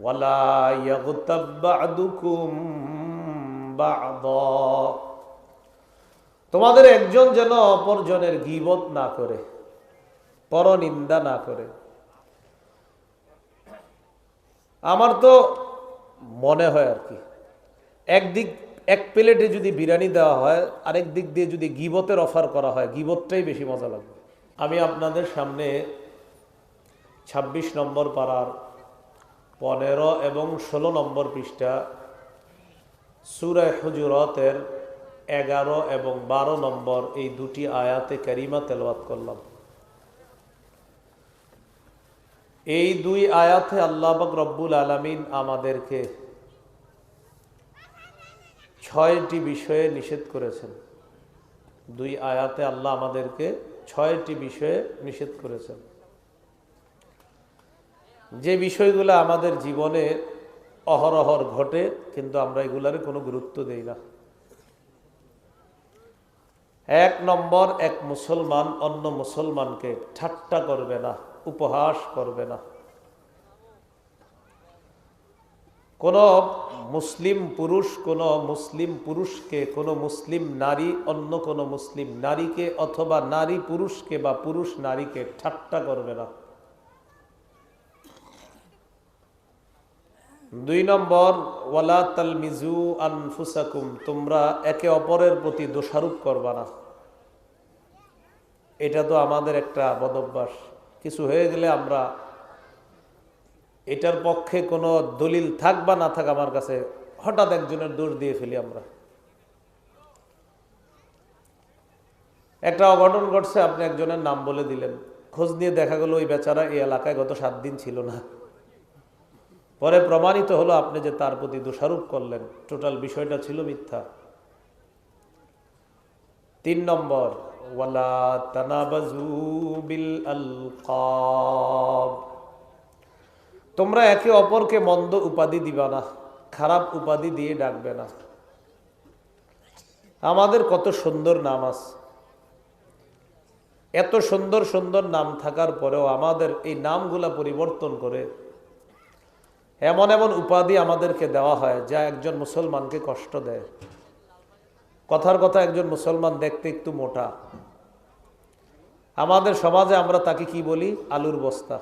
ওয়ালা ইয়াগতাব বা'দুকুম বা'দা। তোমাদের একজন যেন অপরজনের গিবত না করে, পরনিন্দা না করে। আমার তো মনে হয় আর কি, একদিক, এক প্লেটে যদি বিরিয়ানি দেওয়া হয়, আরেক দিক দিয়ে যদি গিবতের অফার করা হয়, গিবতটাই বেশি মজা লাগবে। আমি আপনাদের সামনে ২৬ নম্বর পাড়ার পনেরো এবং ষোলো নম্বর পৃষ্ঠা। সুরায় হুজুরতের এগারো এবং বারো নম্বর এই দুটি আয়াতে কারিমা তেলওয়াত করলাম। এই দুই আয়াতে আল্লাহবাক রব্বুল আলমিন আমাদেরকে ছয়টি বিষয়ে নিষেধ করেছেন। দুই আয়াতে আল্লাহ আমাদেরকে ছয়টি বিষয়ে নিষেধ করেছেন। যে বিষয়গুলো আমাদের জীবনে অহরহর ঘটে, কিন্তু আমরা এগুলার কোনো গুরুত্ব দেই না। এক নম্বর, এক মুসলমান অন্য মুসলমানকে ঠাট্টা করবে না, উপহাস করবে না। কোন মুসলিম পুরুষ, কোন মুসলিম পুরুষকে, কোন মুসলিম নারী, অন্য কোন মুসলিম নারীকে অথবা নারী পুরুষকে বা পুরুষ নারীকে ঠাট্টা করবে না। দুই নম্বর, ওয়ালা তালমিজু আনফুসাকুম তোমরা একে অপরের প্রতি দোষারোপ করবা না। এটা তো আমাদের একটা বদভ্যাস কিছু হয়ে গেলে আমরা এটার পক্ষে কোনো দলিল থাক বা না থাক আমার কাছে হঠাৎ একজনের দোষ দিয়ে ফেলি আমরা। একটা অঘটন ঘটছে, আপনি একজনের নাম বলে দিলেন। খোঁজ নিয়ে দেখা গেল ওই বেচারা এই এলাকায় গত সাত দিন ছিল না। পরে প্রমাণিত হলো আপনি যে তার প্রতি দোষারোপ করলেন। টোটাল বিষয়টা ছিল মিথ্যা। তিন নম্বর তোমরা একে অপরকে মন্দ উপাধি দিবা না, খারাপ উপাধি দিয়ে ডাকবে না। আমাদের কত সুন্দর নাম আছে। এত সুন্দর সুন্দর নাম থাকার পরেও আমাদের এই নামগুলা পরিবর্তন করে এমন এমন উপাধি আমাদেরকে দেওয়া হয় যা একজন মুসলমানকে কষ্ট দেয়। কথার কথা একজন মুসলমান দেখতে একটু মোটা। আমাদের সমাজে আমরা তাকে কি বলি? আলুর বস্তা,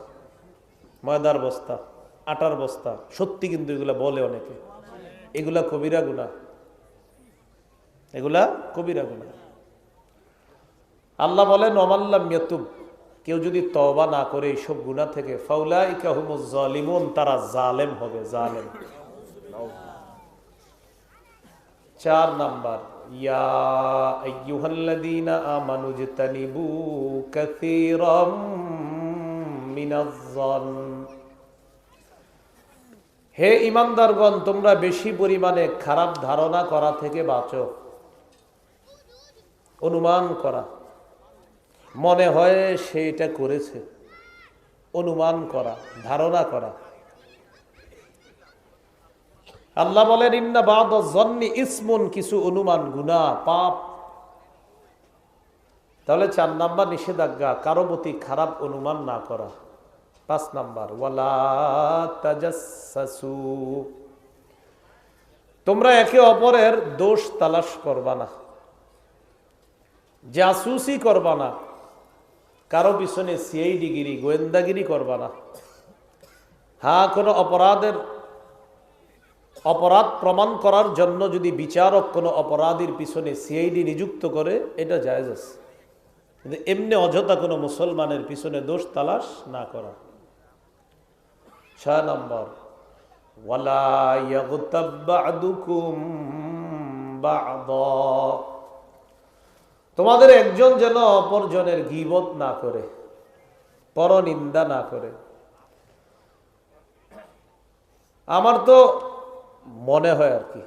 ময়দার বস্তা, আটার বস্তা। সত্যি কিন্তু এগুলা বলে অনেকে। এগুলা কবিরা গুণা এগুলা কবিরা গুণা আল্লাহ বলেন অমাল্লাম ইয়াতুব। কেউ যদি তবা না করে এইসব গুণা থেকে ফাউলাইকাহুমুজালিমুন তারা জালেম হবে, জালেম। চার নাম্বার হে ইমানদারগণ, তোমরা বেশি পরিমাণে খারাপ ধারণা করা থেকে বাঁচো। অনুমান করা। মনে হয় সে এটা করেছে। অনুমান করা, ধারণা করা। আল্লাহ বলেন, ইন্না বাদ জন্নি ইসমুন, কিছু অনুমান গুনা পাপ। তাহলে চার নাম্বার নিষেধাজ্ঞা, কারও প্রতি খারাপ অনুমান না করা। পাঁচ নাম্বার, ওয়ালা তোমরা একে অপরের দোষ তালাশ করবা না। জাসুসি করবা না। কারও পিছনে সিআইডিগিরি গোয়েন্দাগিরি করবা না। হ্যাঁ কোনো অপরাধের অপরাধ প্রমাণ করার জন্য যদি বিচারক কোনো অপরাধীর পিছনে সিআইডি নিযুক্ত করে, এটা জায়জ আছে। কিন্তু এমনি অযথা কোনো মুসলমানের পিছনে দোষ তালাশ না করা। ছয় নম্বর, ওয়ালা বা'দুকুম বা'দা। তোমাদের একজন যেন অপরজনের গিবত না করে, পরনিন্দা না করে। আমার তো মনে হয় আর কি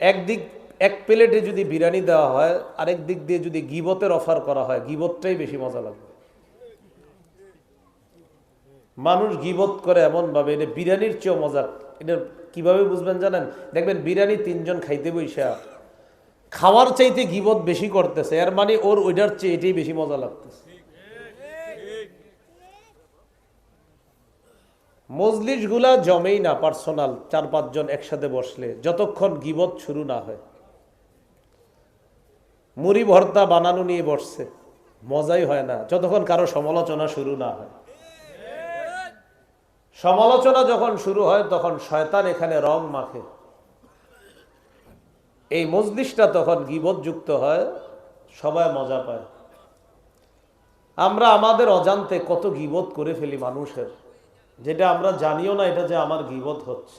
একদিক এক প্লেটে যদি বিরিয়ানি দেওয়া হয়, আরেক দিক দিয়ে যদি গিবতের অফার করা হয়, গিবতটাই বেশি মজা লাগবে। মানুষ গিবত করে এমন ভাবে এটা বিরিয়ানির চেয়েও মজা এটা কীভাবে বুঝবেন জানেন? দেখবেন বিরিয়ানি তিনজন খাইতে বৈশা খাওয়ার চাইতে গিবত বেশি করতেছে, এর মানে ওর ওইটার চেয়ে এটাই বেশি মজা লাগতেছে। মজলিসগুলা জমেই না, পার্সোনাল, চার পাঁচজন একসাথে বসলে, যতক্ষণ গিবত শুরু না হয়। মুড়ি ভর্তা বানানো নিয়ে বসছে, মজাই হয় না, যতক্ষণ কারও সমালোচনা শুরু না হয়। সমালোচনা যখন শুরু হয়, তখন শয়তান এখানে রং মাখে। এই মজলিসটা তখন গিবতযুক্ত হয়, সবাই মজা পায়। আমরা আমাদের অজান্তে কত গিবত করে ফেলি মানুষের, যেটা আমরা জানিও না এটা যে আমার গিবত হচ্ছে।